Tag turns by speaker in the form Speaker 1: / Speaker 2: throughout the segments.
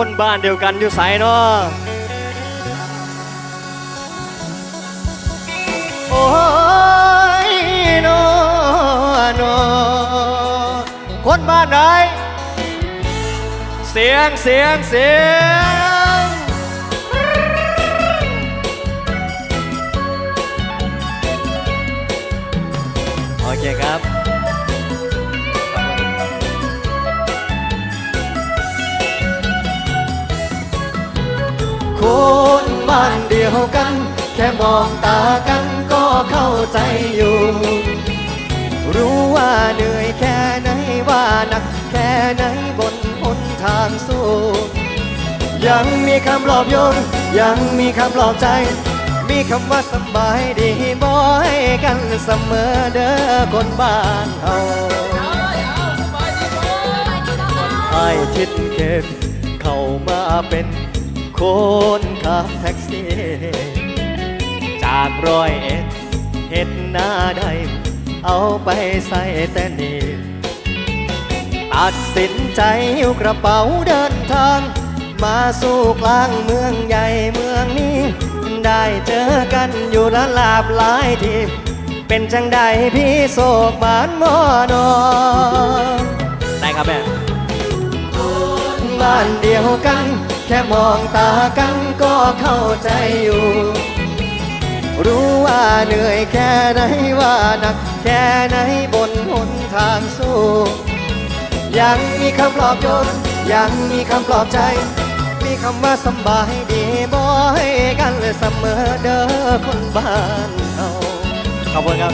Speaker 1: คนบ้านเดียวกันอยู่ไสเนาะโอ้ยโนโนคนบ้านไหนเสียงเสียงเสียงโอเคครับานเดียวกัน แค่มองตากันก็เข้าใจอยู่ รู้ว่าเหนื่อยแค่ไหนว่าหนัก แค่ไหนบนหนทางสู้ยังมีคำปลอบโยนยังมีคำปลอบใจ มีคำว่าสำบายดีบอยกันเสมอเด้อคนบ้านเฮาไอ้ายทิดเข็มเข้ามาเป็น คนขับแท็กซี่ จากร้อยเอ็ดเฮ็ดหน้าได้ เอาไปใส่แต่นี่ตัดสินใจหิ้วกระเป๋าเดินทาง มาสู่กลางเมืองใหญ่เมืองนี้ ได้เจอกันอยู่ละลาบหลายทีเป็นจังใดพี่โศกบานมอนอได้ครับแม่บ้านเดียวกัน แค่มองตากันก็เข้าใจอยู่ รู้ว่าเหนื่อยแค่ไหนว่าหนัก แค่ไหนบนหนทางสู้ ยังมีคำปลอบโยนยังมีคำปลอบใจ มีคำว่าสบายดีบอยกันเลยเสมอเด้อคนบ้านเราขอบคุณครับ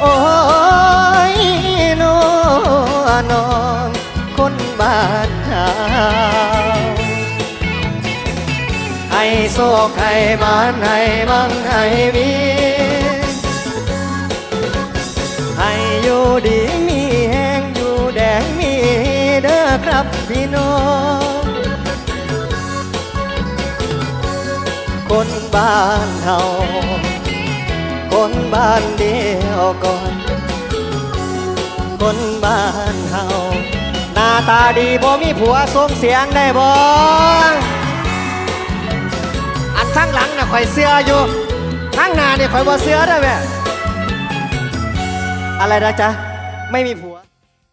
Speaker 1: โอ้ยนอนอนคนบ้านเฮาให้โซกให้มานให้บังให้มีให้อยู่ดีมีแห้งอยู่แดงมีเด้อครับพี่น้อง คนบ้านเฮาคนบ้านเดียวก่อน คนบ้านเฮา ตาดีบ่มีผัวส่งเสียงได้บ่อันข้างหลังน่ะข่อยเสื้ออยู่ข้างหน้านี่ข่อยบ่เสื้อได้แม่อะไรนะจ๊ะ ไม่มีผัว